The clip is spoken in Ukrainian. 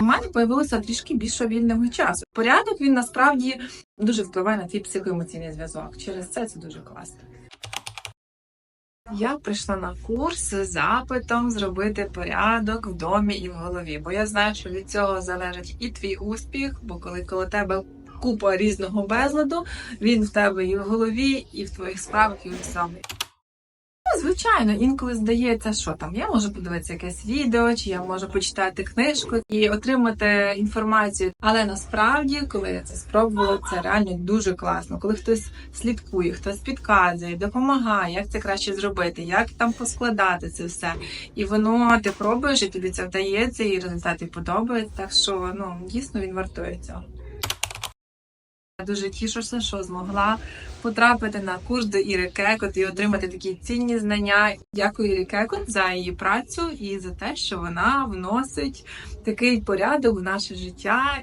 У мене появилося трішки більше вільного часу. Порядок він насправді дуже впливає на твій психоемоційний зв'язок. Через це це дуже класно. Я прийшла на курс з запитом зробити порядок в домі і в голові, бо я знаю, що від цього залежить і твій успіх, бо коли коло тебе купа різного безладу, він в тебе і в голові, і в твоїх справах, і у всьому. Ну, Звичайно, інколи здається, що там я можу подивитися якесь відео, чи я можу почитати книжку і отримати інформацію. Але насправді, коли я це спробувала, це реально дуже класно. Коли хтось слідкує, хтось підказує, допомагає, як це краще зробити, як там поскладати це все. І воно ти пробуєш, і тобі це вдається, і результати подобаються. Так що ну дійсно він вартує цього. Дуже тішуся, що змогла потрапити на курс до Іри Кекот і отримати такі цінні знання. Дякую Ірі Кекот за її працю і за те, що вона вносить такий порядок в наше життя.